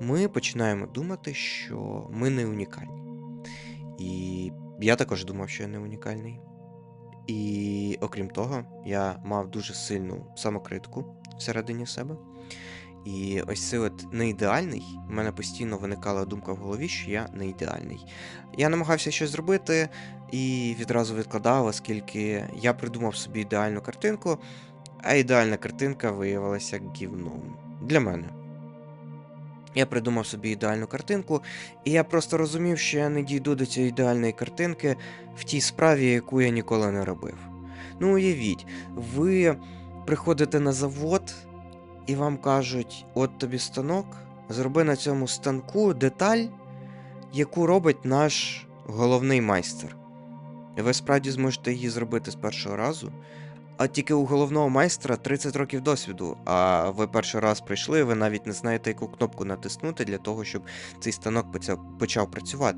ми починаємо думати, що ми не унікальні. І я також думав, що я не унікальний. І окрім того, я мав дуже сильну самокритику всередині себе. І ось цей от не ідеальний, у мене постійно виникала думка в голові, що я не ідеальний. Я намагався щось зробити і відразу відкладав, оскільки я придумав собі ідеальну картинку, а ідеальна картинка виявилася гівном. Для мене. Я придумав собі ідеальну картинку, і я просто розумів, що я не дійду до цієї ідеальної картинки в тій справі, яку я ніколи не робив. Ну, уявіть, ви приходите на завод, і вам кажуть: от тобі станок, зроби на цьому станку деталь, яку робить наш головний майстер. І ви справді зможете її зробити з першого разу. А тільки у головного майстра 30 років досвіду, а ви перший раз прийшли, ви навіть не знаєте, яку кнопку натиснути для того, щоб цей станок почав- працювати.